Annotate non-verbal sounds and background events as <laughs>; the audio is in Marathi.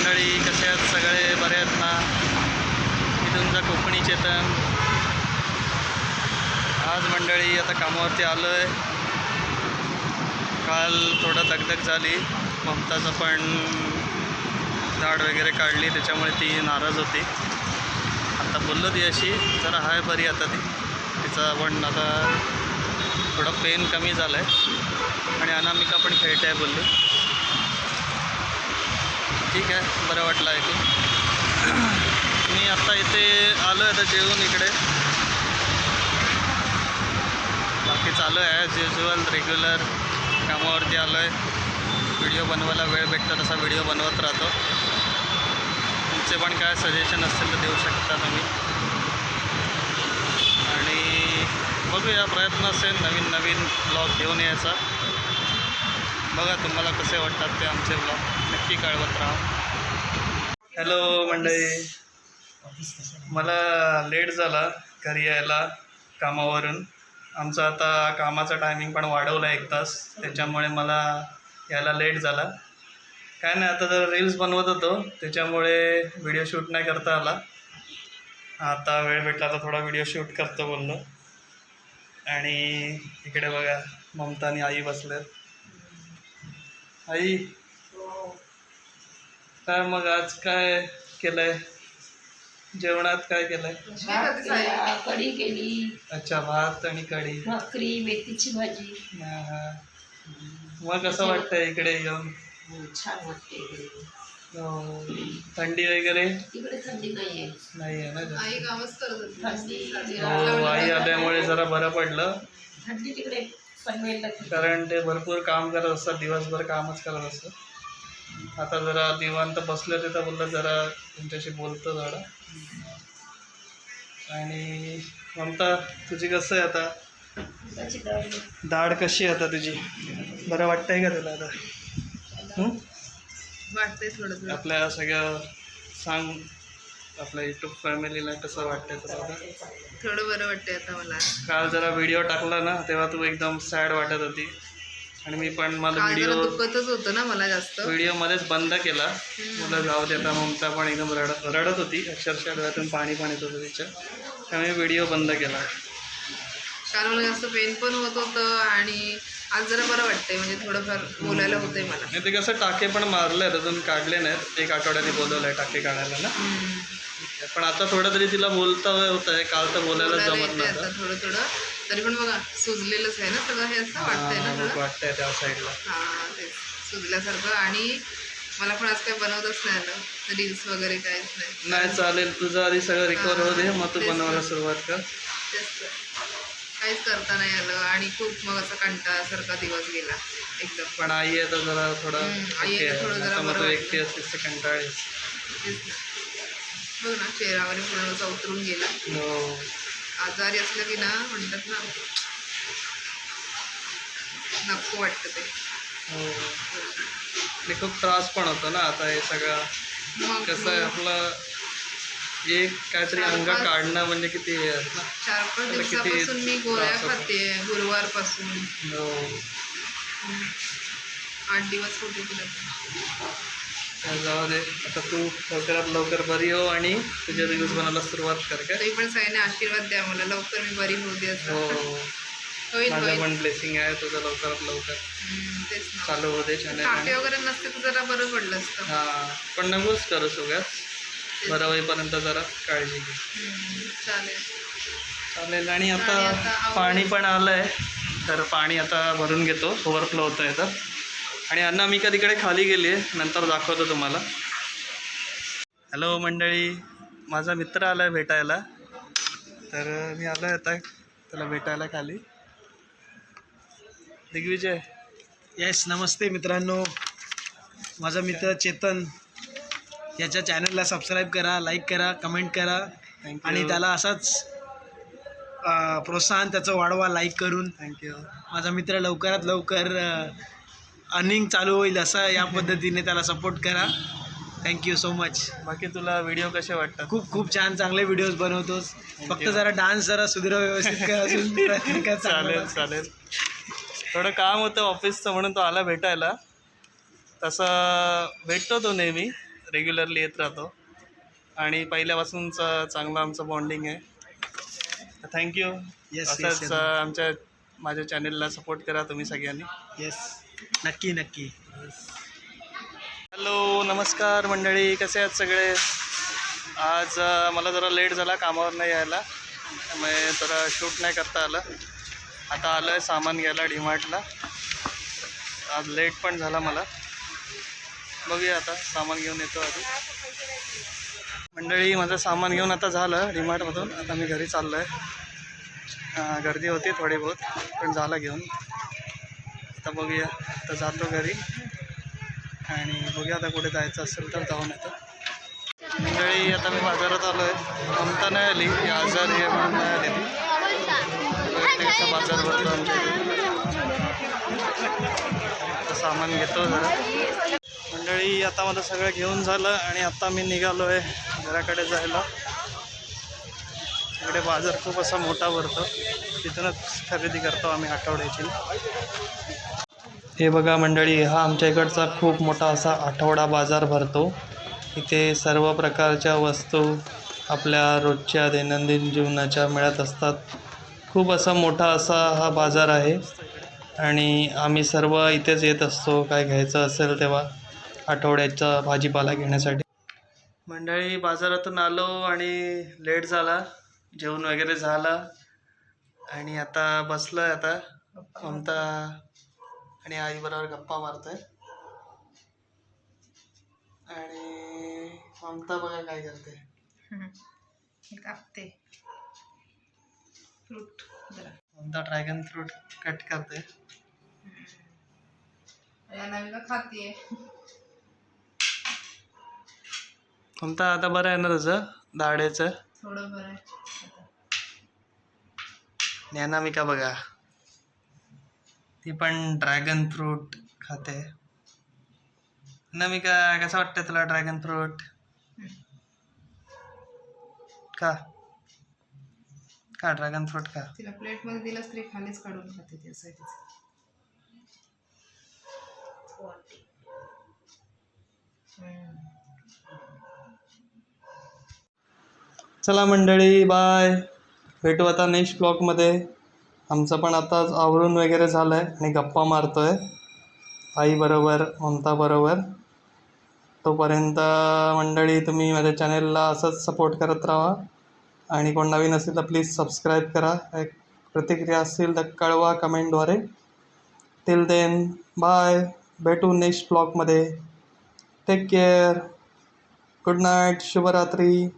मंडळी कसे आहेत सगळे? बरे आहेत ना? मी तुमचा कोकणी चेतन. आज मंडळी आता कामावरती आलो आहे काल थोडं दगदग झाली. ममताचं पण झाड वगैरे काढली त्याच्यामुळे ती नाराज होती. आता बोललो ती अशी जरा हाय बरी आता ती. तिचा पण आता थोडं पेन कमी झालं आहे आणि अनामिका पण खेळते आहे बोलली. ठीक आहे बरं वाटलं ऐकून. मी आत्ता इथे आलो आहे आता जेवून इकडे. बाकी चालू आहे ॲज युजल रेग्युलर कामावरती आलो आहे व्हिडिओ बनवायला वेळ भेटतो तसा व्हिडिओ बनवत राहतो. तुमचे पण काय सजेशन असतील तर देऊ शकता तुम्ही. आणि बघूया प्रयत्न असेल नवीन नवीन ब्लॉग घेऊन यायचा. बघा तुम्हाला कसे वाटतात ते आमचे ब्लॉग नक्की कळवत राहा हॅलो मंडळी. मला लेट झाला घरी यायला कामावरून. आमचा आता कामाचा टायमिंग पण वाढवला एक तास. त्याच्यामुळे मला यायला लेट झाला. काय नाही आता जर रील्स बनवत होतो. त्याच्यामुळे व्हिडिओ शूट नाही करता आला. आता वेळ भेटला तर थोडा व्हिडिओ शूट करतो बोललो. आणि इकडे बघा ममता आणि आई बसल्यात आई काय मग आज काय केलंय? जेवणात काय केलंय? भात, कढी केली. अच्छा भात आणि कढी. भाकरी मेथीची भाजी. हा, हा. मग कसं वाटतंय इकडे येऊन? हम्म, छान वाटते. हो. थंडी वगैरे? तिकडे थंडी नाहीये. नाही आहे ना जास्त? आई कामच करत होती. थंडी. हो आई आल्यामुळे जरा बरं पडलं. थंडी तिकडे पनवेलला थंडी. कारण ते भरपूर काम करत असतात दिवसभर कामच करत असतात. आता जरा निवांत बसले ते तर बोललं जरा तुमच्याशी बोलतो जरा. आणि ममता तुझी कसं आहे आता? दाढ कशी आहे आता तुझी? बरं वाटतंय का तुला आता? हं? वाटतंय थोडं थोडं आपल्या सगळ्या सांग आपल्या युट्यूब फॅमिलीला कसं वाटतंय तुला आता? थोडं बरं वाटतंय आता मला. काल जरा व्हिडिओ टाकला ना तेव्हा तू एकदम सॅड वाटत होती. आणि मी पण मला व्हिडिओ दुखतच होतं ना मला जास्त. व्हिडिओ मध्येच बंद केला. मला जाऊ देता ममता पण एकदम रडत रडत होती. अक्षरशः डोळ्यातून पाणी पण येत होतं तिच्या. त्यामुळे व्हिडिओ बंद केला. काल मला जास्त पेन पण होत होतं आणि आज जरा बरं वाटतंय. म्हणजे थोडंफार बोलायला होतंय मला. आणि ते कसं टाके पण मारले आहेत अजून काढले नाहीत. एक आठवड्याने बोलवलं आहे टाके काढायला ना. पण आता थोडं तरी तिला बोलता होत आहे काल तर बोलायला जमत नव्हतं. थोडं थोडं. तरी पण बघा सुजलेलंच आहे ना सगळं हे असं वाटतंय ना थोडं वाटतंय त्या साईडला हां तेच. सुजल्यासारखं आणि मला पण आज काही बनवतच नाही आलं. रील्स वगैरे काहीच नाही. नाही चालेल. तुझं आधी सगळं रिकवर होऊ दे. मग तू. बनवायला सुरुवात कर. तेच. काहीच करता नाही आलं आणि खूप मग असा कंटाळासारखा दिवस गेला. एकदम. पण आई आहे तर जरा थोडं आई. थोडं जरा बरं तू. एकटी असतेस तर कंटाळीस ना. बघ ना चेहरावर पूर्ण असा उतरून गेला. हो. आजारी असलं की ना म्हणतात ना नको वाटतं ते. हो. आणि खूप त्रास पण होतो ना आता हे सगळं. कसं आहे आपलं एक काहीतरी अंग काढणं म्हणजे किती हे आहे ना. चार पाच दिवसापासून मी गोळ्या त्रास होतो. खाते गुरुवारपासून. हो. आठ दिवस होते तिला. जाऊ दे आता तू लवकरात लवकर बरी हो आणि तुझ्या रील्स बनवायला सुरुवात कर काय? तरी पण सगळ्यांनी आशीर्वाद द्या मला लवकर मी बरी होऊ दे हो. होईल माझं होईल. पण ब्लेसिंग आहे तुझं लवकरात लवकर. हम्म, तेच ना. चालू होते चॅनल वगैरे नसते तर जरा बरं पडलं असतं. हा पण नकोच करू सगळ्यात. बरं होईपर्यंत जरा काळजी घे. हम्म, चालेल. चालेल आणि आणि आता आता. पाणी पण आलं आहे तर पाणी आता भरून घेतो. ओव्हरफ्लो होतं आहे तर. आणि अनामिका तिकडे खाली गेली आहे नंतर दाखवतो तुम्हाला. हॅलो मंडळी माझा मित्र आला आहे भेटायला. तर मी आलो आहे आता त्याला भेटायला खाली. दिग्विजय. येस नमस्ते मित्रांनो. माझा मित्र चेतन. याच्या चॅनलला सबस्क्राईब करा लाईक करा कमेंट करा. आणि त्याला असाच प्रोत्साहन त्याचं वाढवा लाईक करून. थँक्यू माझा मित्र लवकरात लवकर अर्निंग चालू होईल असं या पद्धतीने त्याला सपोर्ट करा. थँक्यू सो मच बाकी तुला व्हिडिओ कसे वाटतात? खूप खूप छान चांगले व्हिडिओज बनवतोस. फक्त. जरा डान्स जरा सुधीर व्यवस्थित कर अजून. <laughs> प्रयत्न कर चालेल. चालेल. थोडं काम होतं ऑफिसचं म्हणून तो आला भेटायला. तसं भेटतो तो नेहमी. रेग्युलरली येत राहतो. आणि पहिल्यापासूनचं चांगलं आमचं बॉन्डिंग आहे. थँक्यू असंच आमच्या माझ्या चॅनेलला सपोर्ट करा तुम्ही सगळ्यांनी. येस नक्की नक्की. हॅलो नमस्कार मंडळी कसे आहेत सगळे? आज मला जरा लेट झाला कामावर नाही यायला. त्यामुळे जरा शूट नाही करता आलं. आता आलं आहे सामान घ्यायला डीमार्टला. आज लेट पण झाला मला. बघूया आता सामान घेऊन येतो आधी. मंडळी माझं सामान घेऊन आता झालं डीमार्टमधून. आता मी घरी चाललो आहे गर्दी होती थोडी बहुत पण झालं घेऊन. आता बघूया. आता जातो घरी. आणि बघूया आता कुठे जायचं असेल तर जाऊन येतो. मंडळी आता मी बाजारात आलो आहे ममता नाही आली ही आजार हे म्हणून नाही आली. ती बाजार भरतो आमच्या सामान घेतो जरा. मंडळी आता मला सगळं घेऊन झालं आणि आता मी निघालो आहे घराकडे जायला. इकडे बाजार खूप असा मोठा भरतो. तिथूनच खरेदी करतो आम्ही आठवड्याची. हे बघा मंडळी हा आमच्या इकडचा खूप मोठा असा आठवडा बाजार भरतो. इथे सर्व प्रकारच्या वस्तू आपल्या रोजच्या दैनंदिन जीवनाच्या मिळत असतात. खूप असा मोठा असा हा बाजार आहे आणि आम्ही सर्व इथेच येत असतो काय घ्यायचं असेल तेव्हा आठवड्याचा भाजीपाला घेण्यासाठी. मंडळी बाजारातून आलो आणि लेट झाला जेवण वगैरे झालं आणि आता बसलो आहे आता. ममता आणि आईबरोबर गप्पा मारतोय. आणि ममता बघा काय करते. कापते. फ्रूट जरा. ममता ड्रॅगन फ्रूट कट करते. खातीये. ममता आता बरं आहे ना तुझं? दाढेचं? थोडं बरं आहे. ज्ञानामिका बघा? ती पण ड्रॅगन फ्रूट खाते. नमिका कसं वाटतं तुला ड्रॅगन फ्रूट का? का ड्रॅगन फ्रूट का? तिला प्लेटमध्ये दिलंस तरी खालीच काढून खाते ती असं आहे तिचं. चला मंडळी बाय भेटू आता नेक्स्ट ब्लॉगमध्ये आमचं पण आता आवरून वगैरे झालं आहे आणि गप्पा मारतो आहे आईबरोबर ममताबरोबर तोपर्यंत मंडळी तुम्ही माझ्या चॅनेलला असंच सपोर्ट करत राहा. आणि कोण नवीन असेल तर प्लीज सबस्क्राईब करा. एक प्रतिक्रिया असतील तर कळवा कमेंटद्वारे टिल देन बाय भेटू नेक्स्ट ब्लॉगमध्ये टेक केअर गुड नाईट शुभरात्री.